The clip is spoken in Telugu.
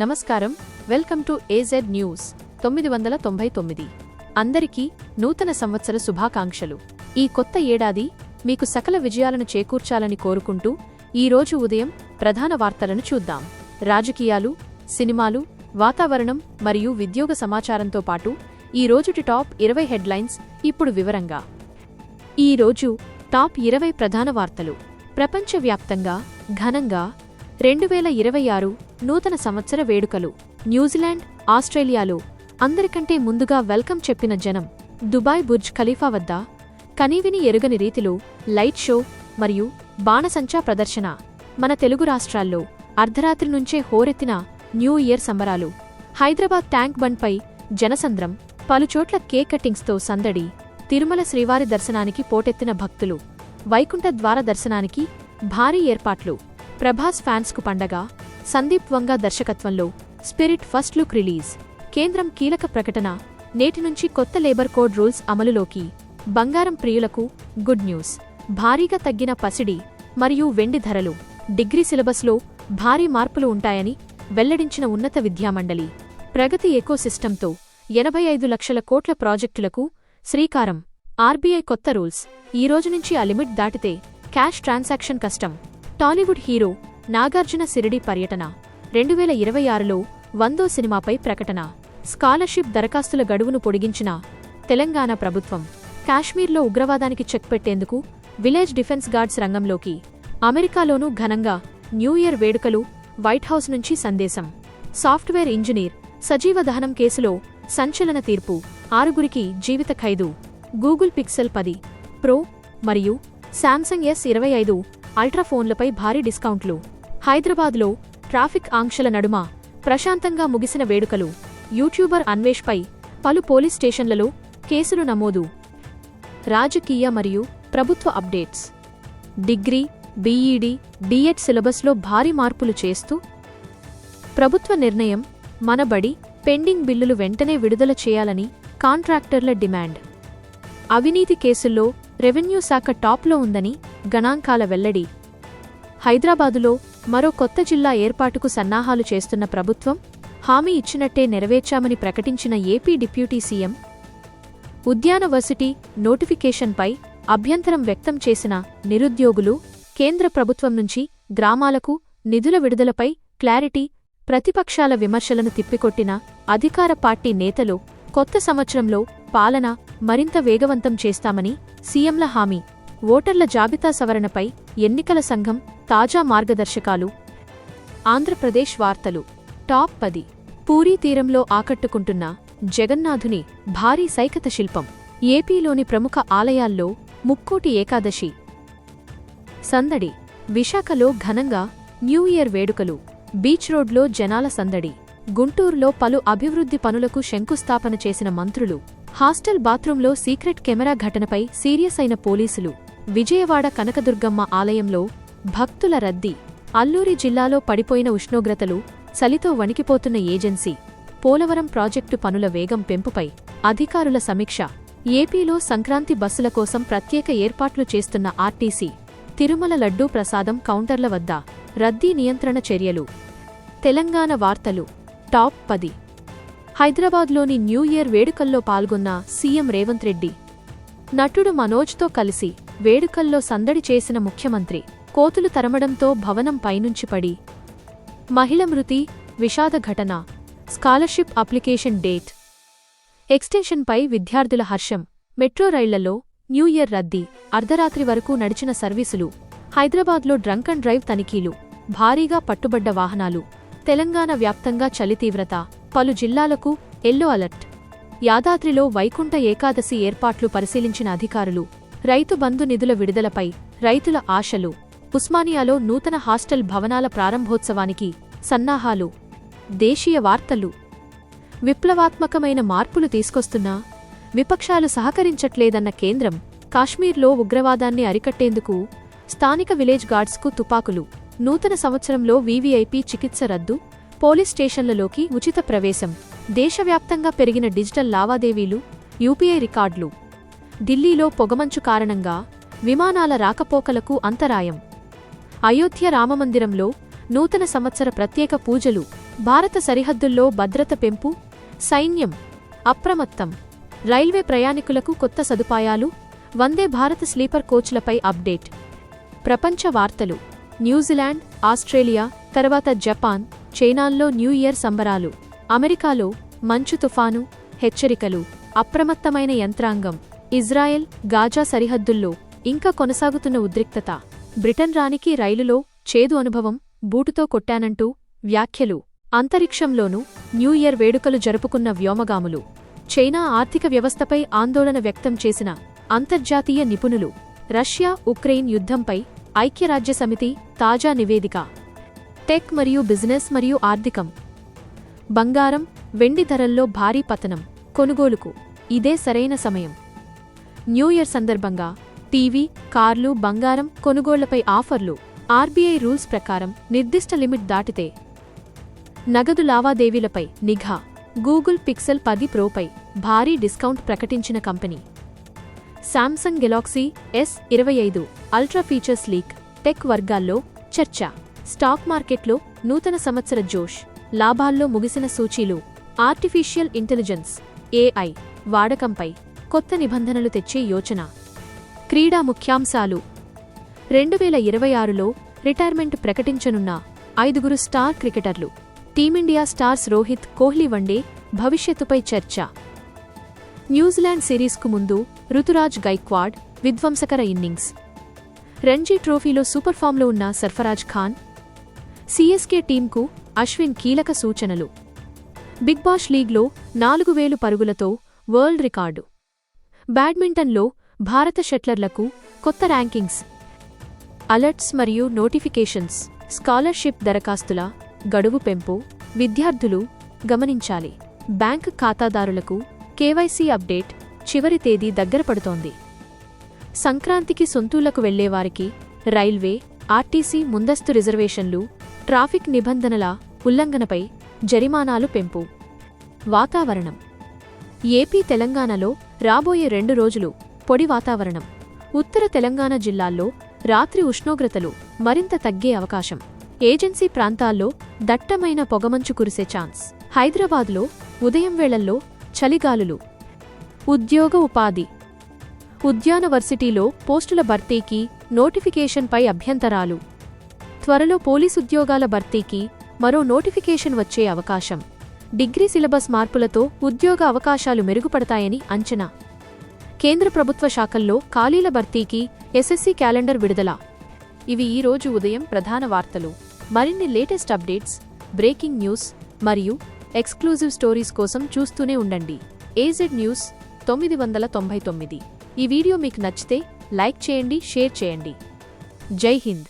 నమస్కారం. వెల్కమ్ టు ఏజెడ్ న్యూస్ తొమ్మిది వందల తొంభై తొమ్మిది. అందరికీ నూతన సంవత్సర శుభాకాంక్షలు. ఈ కొత్త ఏడాది మీకు సకల విజయాలను చేకూర్చాలని కోరుకుంటూ ఈ రోజు ఉదయం ప్రధాన వార్తలను చూద్దాం. రాజకీయాలు సినిమాలు వాతావరణం మరియు ఉద్యోగ సమాచారంతో పాటు ఈ రోజుటి టాప్ ఇరవై హెడ్లైన్స్ ఇప్పుడు వివరంగా. ఈ రోజు టాప్ ఇరవై ప్రధాన వార్తలు. ప్రపంచవ్యాప్తంగా ఘనంగా రెండు వేల ఇరవై ఆరు నూతన సంవత్సర వేడుకలు. న్యూజిలాండ్ ఆస్ట్రేలియాలో అందరికంటే ముందుగా వెల్కమ్ చెప్పిన జనం దుబాయ్ బుర్జ్ ఖలీఫా వద్ద కనీవిని ఎరుగని రీతిలో లైట్ షో మరియు బాణసంచా ప్రదర్శన మన తెలుగు రాష్ట్రాల్లో అర్ధరాత్రి నుంచే హోరెత్తిన న్యూ ఇయర్ సంబరాలు. హైదరాబాద్ ట్యాంక్ బండ్పై జనసంద్రం పలుచోట్ల కేక్ కట్టింగ్స్తో సందడి తిరుమల శ్రీవారి దర్శనానికి పోటెత్తిన భక్తులు వైకుంఠ ద్వార దర్శనానికి భారీ ఏర్పాట్లు. ప్రభాస్ ఫ్యాన్స్కు పండగ సందీప్ వంగ దర్శకత్వంలో స్పిరిట్ ఫస్ట్ లుక్ రిలీజ్. కేంద్రం కీలక ప్రకటన నేటి నుంచి కొత్త లేబర్ కోడ్ రూల్స్ అమలులోకి. బంగారం ప్రియులకు గుడ్ న్యూస్. భారీగా తగ్గిన పసిడి మరియు వెండి ధరలు. డిగ్రీ సిలబస్లో భారీ మార్పులు ఉంటాయని వెల్లడించిన ఉన్నత విద్యామండలి. ప్రగతి ఎకోసిస్టంతో ఎనభై ఐదు లక్షల కోట్ల ప్రాజెక్టులకు శ్రీకారం. ఆర్బీఐ కొత్త రూల్స్. ఈ రోజు నుంచి ఆ లిమిట్ దాటితే క్యాష్ ట్రాన్సాక్షన్ కష్టం. టాలీవుడ్ హీరో నాగార్జున సిరిడి పర్యటన రెండు వేల ఇరవై ఆరులో వందో సినిమాపై ప్రకటన. స్కాలర్షిప్ దరఖాస్తుల గడువును పొడిగించిన తెలంగాణ ప్రభుత్వం కాశ్మీర్లో ఉగ్రవాదానికి చెక్ పెట్టేందుకు విలేజ్ డిఫెన్స్ గార్డ్స్ రంగంలోకి అమెరికాలోనూ ఘనంగా న్యూ ఇయర్ వేడుకలు వైట్ హౌస్ నుంచి సందేశం. సాఫ్ట్వేర్ ఇంజనీర్ సజీవ దహనం కేసులో సంచలన తీర్పు ఆరుగురికి జీవిత ఖైదు. గూగుల్ పిక్సెల్ పది ప్రో మరియు శాంసంగ్ ఎస్ ఇరవై ఐదు అల్ట్రా ఫోన్లపై భారీ డిస్కౌంట్లు. హైదరాబాద్లో ట్రాఫిక్ ఆంక్షల నడుమ ప్రశాంతంగా ముగిసిన వేడుకలు. యూట్యూబర్ అన్వేష్పై పలు పోలీస్ స్టేషన్లలో కేసులు నమోదు. రాజకీయ మరియు ప్రభుత్వ అప్డేట్స్. డిగ్రీ బీఈడీ డిఎడ్ సిలబస్లో భారీ మార్పులు చేస్తూ ప్రభుత్వ నిర్ణయం మనబడి పెండింగ్ బిల్లులు వెంటనే విడుదల చేయాలని కాంట్రాక్టర్ల డిమాండ్. అవినీతి కేసుల్లో రెవెన్యూ శాఖ టాప్లో ఉందని గణాంకాల వెల్లడి. హైదరాబాదులో మరో కొత్త జిల్లా ఏర్పాటుకు సన్నాహాలు చేస్తున్న ప్రభుత్వం హామీ ఇచ్చినట్టే నెరవేర్చామని ప్రకటించిన ఏపీ డిప్యూటీ సీఎం ఉద్యానవర్సిటీ నోటిఫికేషన్పై అభ్యంతరం వ్యక్తం చేసిన నిరుద్యోగులు కేంద్ర ప్రభుత్వం నుంచి గ్రామాలకు నిధుల విడుదలపై క్లారిటీ ప్రతిపక్షాల విమర్శలను తిప్పికొట్టిన అధికార పార్టీ నేతలు కొత్త సంవత్సరంలో పాలన మరింత వేగవంతం చేస్తామని సీఎంల హామీ. ఓటర్ల జాబితా సవరణపై ఎన్నికల సంఘం తాజా మార్గదర్శకాలు. ఆంధ్రప్రదేశ్ వార్తలు. టాప్ పది. పూరీ తీరంలో ఆకట్టుకుంటున్న జగన్నాథుని భారీ సైకత శిల్పం. ఏపీలోని ప్రముఖ ఆలయాల్లో ముక్కోటి ఏకాదశి. సందడి. విశాఖలో ఘనంగా న్యూ ఇయర్ వేడుకలు. బీచ్ రోడ్లో జనాల సందడి. గుంటూరులో పలు అభివృద్ధి పనులకు శంకుస్థాపన చేసిన మంత్రులు. హాస్టల్ బాత్రూంలో సీక్రెట్ కెమెరా ఘటనపై సీరియస్ అయిన పోలీసులు. విజయవాడ కనకదుర్గమ్మ ఆలయంలో భక్తుల రద్దీ అల్లూరి జిల్లాలో పడిపోయిన ఉష్ణోగ్రతలు చలితో వణికిపోతున్న ఏజెన్సీ పోలవరం ప్రాజెక్టు పనుల వేగం పెంపుపై అధికారుల సమీక్ష ఏపీలో సంక్రాంతి బస్సుల కోసం ప్రత్యేక ఏర్పాట్లు చేస్తున్న ఆర్టీసీ తిరుమల లడ్డూ ప్రసాదం కౌంటర్ల వద్ద రద్దీ నియంత్రణ చర్యలు. తెలంగాణ వార్తలు టాప్ పది. హైదరాబాద్లోని న్యూ ఇయర్ వేడుకల్లో పాల్గొన్న సీఎం రేవంత్ రెడ్డి నటుడు మనోజ్తో కలిసి వేడుకల్లో సందడి చేసిన ముఖ్యమంత్రి కోతులు తరమడంతో భవనం పైనుంచి పడి. మహిళ మృతి విషాద ఘటన. Scholarship application date. ఎక్స్టెన్షన్పై విద్యార్థుల హర్షం. మెట్రో రైళ్ళలో న్యూ ఇయర్ రద్దీ. అర్ధరాత్రి వరకు నడిచిన సర్వీసులు. హైదరాబాద్లో డ్రంక్ అండ్ డ్రైవ్ తనిఖీలు. భారీగా పట్టుబడ్డ వాహనాలు. తెలంగాణ వ్యాప్తంగా చలి తీవ్రత. పలు జిల్లాలకు ఎల్లో అలర్ట్. యాదాద్రిలో వైకుంఠ ఏకాదశి ఏర్పాట్లు పరిశీలించిన అధికారులు. రైతు బంధు నిధుల విడుదలపై రైతుల ఆశలు. ఉస్మానియాలో నూతన హాస్టల్ భవనాల ప్రారంభోత్సవానికి సన్నాహాలు దేశీయ వార్తలు. విప్లవాత్మకమైన మార్పులు తీసుకొస్తున్నా విపక్షాలు సహకరించట్లేదన్న కేంద్రం కాశ్మీర్లో ఉగ్రవాదాన్ని అరికట్టేందుకు స్థానిక విలేజ్ గార్డ్స్కు తుపాకులు. నూతన సంవత్సరంలో వీవీఐపీ చికిత్స రద్దు పోలీస్ స్టేషన్లలోకి ఉచిత ప్రవేశం. దేశవ్యాప్తంగా పెరిగిన డిజిటల్ లావాదేవీలు యూపీఐ రికార్డులు. ఢిల్లీలో పొగమంచు కారణంగా విమానాల రాకపోకలకు అంతరాయం. అయోధ్య రామమందిరంలో నూతన సంవత్సర ప్రత్యేక పూజలు భారత సరిహద్దుల్లో భద్రత పెంపు సైన్యం అప్రమత్తం రైల్వే ప్రయాణికులకు కొత్త సదుపాయాలు వందే భారత్ స్లీపర్ కోచ్లపై అప్డేట్. ప్రపంచ వార్తలు న్యూజిలాండ్ ఆస్ట్రేలియా తర్వాత జపాన్ చైనాల్లో న్యూ ఇయర్ సంబరాలు అమెరికాలో మంచు తుఫాను హెచ్చరికలు అప్రమత్తమైన యంత్రాంగం ఇజ్రాయెల్ గాజా సరిహద్దుల్లో ఇంకా కొనసాగుతున్న ఉద్రిక్తత. బ్రిటన్ రానికి రైలులో చేదు అనుభవం బూటుతో కొట్టానంటూ వ్యాఖ్యలు. అంతరిక్షంలోనూ న్యూ ఇయర్ వేడుకలు జరుపుకున్న వ్యోమగాములు చైనా ఆర్థిక వ్యవస్థపై ఆందోళన వ్యక్తం చేసిన అంతర్జాతీయ నిపుణులు రష్యా ఉక్రెయిన్ యుద్ధంపై ఐక్యరాజ్యసమితి తాజా నివేదిక. టెక్ మరియు బిజినెస్ మరియు ఆర్థికం. బంగారం వెండి ధరల్లో భారీ పతనం కొనుగోలుకు. ఇదే సరైన సమయం. న్యూ ఇయర్ సందర్భంగా టీవీ కార్లు బంగారం కొనుగోళ్ళపై ఆఫర్లు. ఆర్బీఐ రూల్స్ ప్రకారం నిర్దిష్ట లిమిట్ దాటితే నగదు లావాదేవీలపై నిఘా. గూగుల్ పిక్సెల్ పది ప్రోపై భారీ డిస్కౌంట్ ప్రకటించిన కంపెనీ. శాంసంగ్ గెలాక్సీ ఎస్ ఇరవై ఐదు అల్ట్రా ఫీచర్స్ లీక్. టెక్ వర్గాల్లో చర్చ. స్టాక్ మార్కెట్లో నూతన సంవత్సర జోష్. లాభాల్లో ముగిసిన సూచీలు. ఆర్టిఫిషియల్ ఇంటెలిజెన్స్ ఏఐ వాడకంపై కొత్త నిబంధనలు తెచ్చే యోచన. క్రీడా ముఖ్యాంశాలు. రెండు వేల ఇరవై ఆరులో రిటైర్మెంట్ ప్రకటించనున్న ఐదుగురు స్టార్ క్రికెటర్లు. Team India stars Rohit Kohli one day భవిష్యత్తుపై చర్చ. న్యూజిలాండ్ సిరీస్కు ముందు రుతురాజ్ గైక్వాడ్ విధ్వంసకర ఇన్నింగ్స్. రంజీ ట్రోఫీలో సూపర్ ఫామ్లో ఉన్న సర్ఫరాజ్ ఖాన్ సీఎస్కే టీంకు అశ్విన్ కీలక సూచనలు. బిగ్ బాష్ లీగ్లో నాలుగు వేలు పరుగులతో వరల్డ్ రికార్డు. బ్యాడ్మింటన్లో భారత షట్లర్లకు కొత్త ర్యాంకింగ్స్ అలర్ట్స్ మరియు నోటిఫికేషన్స్ స్కాలర్షిప్ దరఖాస్తుల గడువు పెంపు విద్యార్థులు గమనించాలి. బ్యాంక్ ఖాతాదారులకు కేవైసీ అప్డేట్ చివరి తేదీ దగ్గర పడుతోంది. సంక్రాంతికి సొంతూళ్ళకు వెళ్ళేవారికి రైల్వే ఆర్టీసీ ముందస్తు రిజర్వేషన్లు ట్రాఫిక్ నిబంధనల ఉల్లంఘనపై జరిమానాలు పెంపు. వాతావరణం. ఏపీ తెలంగాణలో రాబోయే రెండు రోజులు పొడి వాతావరణం. ఉత్తర తెలంగాణ జిల్లాల్లో రాత్రి ఉష్ణోగ్రతలు మరింత తగ్గే అవకాశం. ఏజెన్సీ ప్రాంతాల్లో దట్టమైన పొగమంచు కురిసే ఛాన్స్. హైదరాబాద్లో ఉదయం వేళల్లో చలిగాలులు. ఉద్యోగ ఉపాధి. ఉద్యానవర్సిటీలో పోస్టుల భర్తీకి నోటిఫికేషన్పై అభ్యంతరాలు. త్వరలో పోలీసుద్యోగాల భర్తీకి మరో నోటిఫికేషన్ వచ్చే అవకాశం. డిగ్రీ సిలబస్ మార్పులతో ఉద్యోగ అవకాశాలు మెరుగుపడతాయని అంచనా. కేంద్ర ప్రభుత్వ శాఖల్లో ఖాళీల భర్తీకి ఎస్ఎస్సీ క్యాలెండర్ విడుదల. ఇవి ఈ రోజు ఉదయం ప్రధాన వార్తలు. మరిన్ని లేటెస్ట్ అప్డేట్స్ బ్రేకింగ్ న్యూస్ మరియు ఎక్స్క్లూజివ్ స్టోరీస్ కోసం చూస్తూనే ఉండండి. ఏజెడ్ న్యూస్ తొమ్మిది వందల తొంభై తొమ్మిది. ఈ వీడియో మీకు నచ్చితే లైక్ చేయండి షేర్ చేయండి. జై హింద్.